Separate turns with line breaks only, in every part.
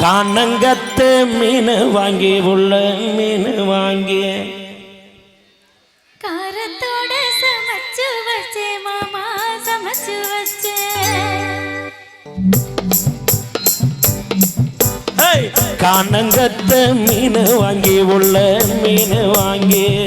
காணங்கத்து மீன் வாங்கி உள்ள மீன் வாங்கி.
காரத்தோட சமைச்சு வச்சே மாமா சமைச்சு வச்சே.
காணங்கத்து மீன் வாங்கி உள்ள மீன் வாங்கி.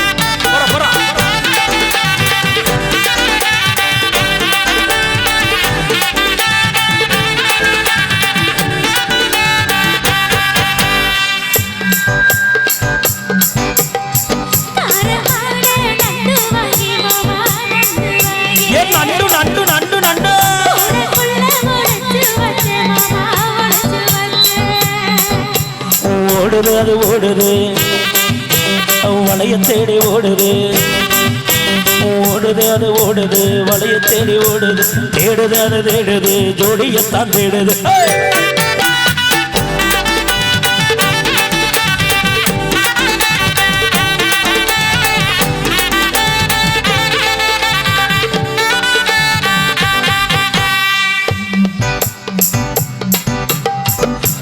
ஓடுது அது ஓடுது. வளைய தேடி ஓடுது. ஓடுது அது ஓடுது. வளைய தேடி ஓடுது. தேடுது அது தேடுது. ஜோடியத்தான் தேடுது.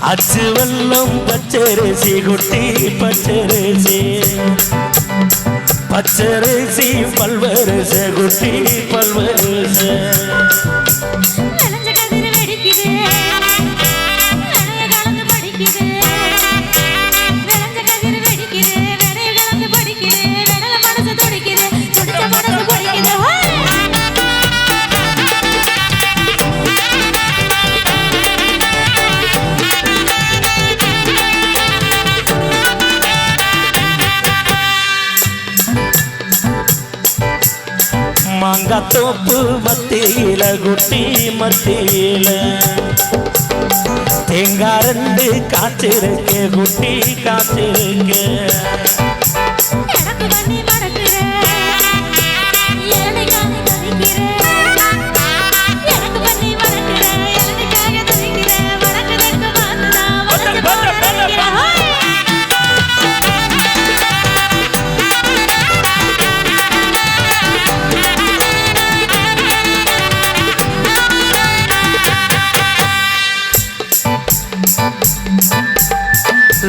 ஏய்! அச்சு வெள்ளம் பச்சரிசி குட்டி பச்சரிசி பச்சரிசி பல்வரிசை குட்டி மாங்காய் தோப்பு மத்தியில குட்டி மத்தியில. தேங்காய் ரெண்டு காய்ச்சிருக்கு குட்டி காய்ச்சிருக்கு.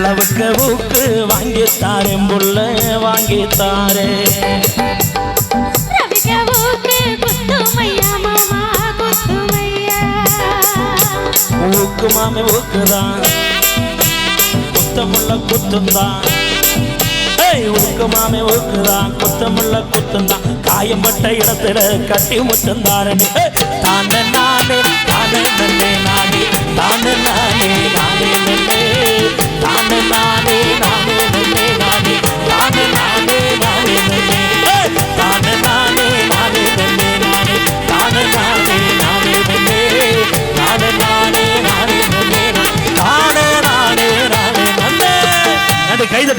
லவுக்க ஊக்கு வாங்கி தாரேன் புள்ள வாங்கி
குத்துமையா
ஊக்கு மாமி ஊக்குதான். குத்தமுள்ள குத்துந்தான். ஊக்கு மாமி ஊக்குதான். குத்தமுள்ள குத்துந்தான். காயம்பட்ட இடத்துல கட்டி முத்தந்தாரணி தானே நானே